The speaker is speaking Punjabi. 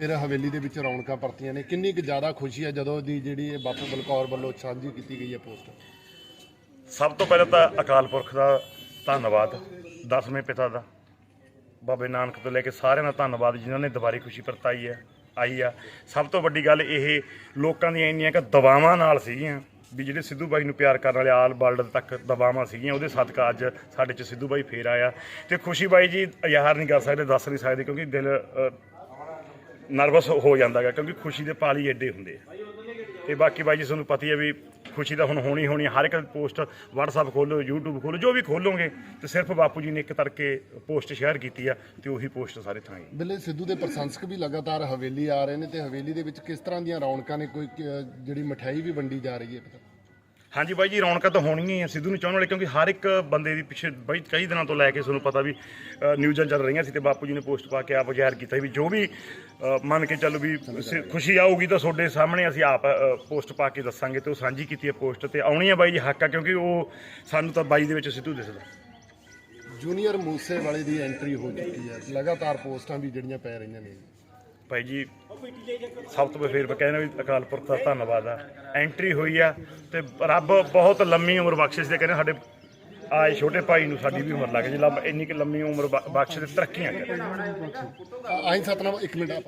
ਮੇਰਾ ਹਵੇਲੀ ਦੇ ਵਿੱਚ ਰੌਣਕਾਂ ਪਰਤੀਆਂ ਨੇ। ਕਿੰਨੀ ਕੁ ਜ਼ਿਆਦਾ ਖੁਸ਼ੀ ਹੈ ਜਦੋਂ ਦੀ ਜਿਹੜੀ ਇਹ ਬਾਪੂ ਬਲਕੌਰ ਵੱਲੋਂ ਸਾਂਝੀ ਕੀਤੀ ਗਈ ਹੈ ਪੋਸਟ? ਸਭ ਤੋਂ ਪਹਿਲਾਂ ਤਾਂ ਅਕਾਲ ਪੁਰਖ ਦਾ ਧੰਨਵਾਦ, ਦਸਵੇਂ ਪਿਤਾ ਦਾ। ਬਾਬੇ ਨਾਨਕ ਤੋਂ ਲੈ ਕੇ ਸਾਰਿਆਂ ਦਾ ਧੰਨਵਾਦ, ਜਿਨ੍ਹਾਂ ਨੇ ਦੁਬਾਰੀ ਖੁਸ਼ੀ ਪਰਤਾਈ ਹੈ, ਆਈ ਆ। ਸਭ ਤੋਂ ਵੱਡੀ ਗੱਲ ਇਹ ਲੋਕਾਂ ਦੀਆਂ ਇੰਨੀਆਂ ਕਿ ਦਵਾਵਾਂ ਨਾਲ ਸੀਗੀਆਂ। ਵੀ ਜਿਹੜੇ ਸਿੱਧੂ ਬਾਈ ਨੂੰ ਪਿਆਰ ਕਰਨ ਵਾਲੇ ਆਲ ਵਰਲਡ ਤੱਕ ਦਬਾਵਾਂ ਸੀਗੀਆਂ, ਉਹਦੇ ਸਦਕਾ ਅੱਜ ਸਾਡੇ ਚ ਸਿੱਧੂ ਬਾਈ ਫੇਰ ਆਇਆ। ਤੇ ਖੁਸ਼ੀ ਬਾਈ ਜੀ, ਯਾਰ ਨਹੀਂ ਕਰ ਸਕਦੇ, ਦੱਸ ਨਹੀਂ ਸਕਦੇ, ਕਿਉਂਕਿ ਦਿਲ ਨਰਵਸ ਹੋ ਜਾਂਦਾ ਗਾ ਕਿਉਂਕਿ ਖੁਸ਼ੀ ਦੇ ਪਾਲੀ ਐਡੇ ਹੁੰਦੇ ਆ। ਤੇ ਬਾਕੀ ਬਾਈ ਜੀ, ਤੁਹਾਨੂੰ ਪਤਾ ਹੀ ਹੈ ਵੀ ਖੁਸ਼ੀ ਤਾਂ ਹੁਣ ਹੋਣੀ ਹੋਣੀ ਹਰ ਇੱਕ ਪੋਸਟ WhatsApp ਖੋਲੋ YouTube ਖੋਲੋ ਜੋ ਵੀ ਖੋਲੋਗੇ ਤੇ ਸਿਰਫ ਬਾਪੂ ਜੀ ਨੇ ਇੱਕ ਤੜਕੇ ਪੋਸਟ ਸ਼ੇਅਰ ਕੀਤੀ ਆ ਤੇ ਉਹੀ ਪੋਸਟ ਸਾਰੇ ਥਾਂ ਹੀ ਬਿੱਲੇ, ਸਿੱਧੂ ਦੇ ਪ੍ਰਸ਼ੰਸਕ ਵੀ ਲਗਾਤਾਰ ਹਵੇਲੀ ਆ ਰਹੇ ਨੇ ਤੇ ਹਵੇਲੀ ਦੇ ਵਿੱਚ ਕਿਸ ਤਰ੍ਹਾਂ ਦੀਆਂ ਰੌਣਕਾਂ ਨੇ? ਕੋਈ ਜਿਹੜੀ ਮਠਿਆਈ ਵੀ ਵੰਡੀ ਜਾ ਰਹੀ ਹੈ? ਪਤਾ ਹਾਂਜੀ ਬਾਈ ਜੀ, ਰੌਣਕਾਂ ਤਾਂ ਹੋਣੀਆਂ ਹੀ ਆ, ਸਿੱਧੂ ਨੂੰ ਚਾਹਣ ਵਾਲੇ, ਕਿਉਂਕਿ ਹਰ ਇੱਕ ਬੰਦੇ ਦੀ ਪਿੱਛੇ ਬਾਈ ਕਈ ਦਿਨਾਂ ਤੋਂ ਲੈ ਕੇ ਤੁਹਾਨੂੰ ਪਤਾ ਵੀ ਨਿਊਜ਼ਾਂ ਚੱਲ ਰਹੀਆਂ ਸੀ ਤੇ ਬਾਪੂ ਜੀ ਨੇ ਪੋਸਟ ਪਾ ਕੇ ਆਪ ਜ਼ਾਹਿਰ ਕੀਤਾ ਵੀ ਜੋ ਵੀ ਮੰਨ ਕੇ ਚੱਲੋ ਵੀ ਖੁਸ਼ੀ ਆਊਗੀ ਤਾਂ ਤੁਹਾਡੇ ਸਾਹਮਣੇ ਅਸੀਂ ਆਪ ਪੋਸਟ ਪਾ ਕੇ ਦੱਸਾਂਗੇ ਤੇ ਉਹ ਸਾਂਝੀ ਕੀਤੀ ਹੈ ਪੋਸਟ ਤੇ ਆਉਣੀ ਆ ਬਾਈ ਜੀ ਹੱਕ ਆ, ਕਿਉਂਕਿ ਉਹ ਸਾਨੂੰ ਤਾਂ ਬਾਈ ਦੇ ਵਿੱਚ ਸਿੱਧੂ ਦਿਸਦਾ। ਜੂਨੀਅਰ ਮੂਸੇ ਵਾਲੇ ਦੀ ਐਂਟਰੀ ਹੋ ਚੁੱਕੀ ਹੈ। ਲਗਾਤਾਰ ਪੋਸਟਾਂ ਵੀ ਜਿਹੜੀਆਂ ਪੈ ਰਹੀਆਂ ਨੇ। ਭਾਈ ਜੀ, ਸਭ ਤੋਂ ਫੇਰ ਮੈਂ ਕਹਿੰਦਾ ਵੀ ਅਕਾਲ ਪੁਰਖ ਦਾ ਧੰਨਵਾਦ ਆ। ਐਂਟਰੀ ਹੋਈ ਆ ਤੇ ਰੱਬ ਬਹੁਤ ਲੰਮੀ ਉਮਰ ਬਖਸ਼ਿਸ਼ ਦੇ ਕਹਿੰਦੇ ਸਾਡੇ ਆਏ ਛੋਟੇ ਭਾਈ ਨੂੰ ਸਾਡੀ ਵੀ ਉਮਰ ਲੱਗ ਜੇ। ਲੱਭ ਇੰਨੀ ਕਿ ਲੰਮੀ ਉਮਰ ਬਖਸ਼ ਦੇ ਤਰੱਕੀਆਂ ਕਰੇ ਆਈ ਸਤਨਾਮ, ਇੱਕ ਮਿੰਟ।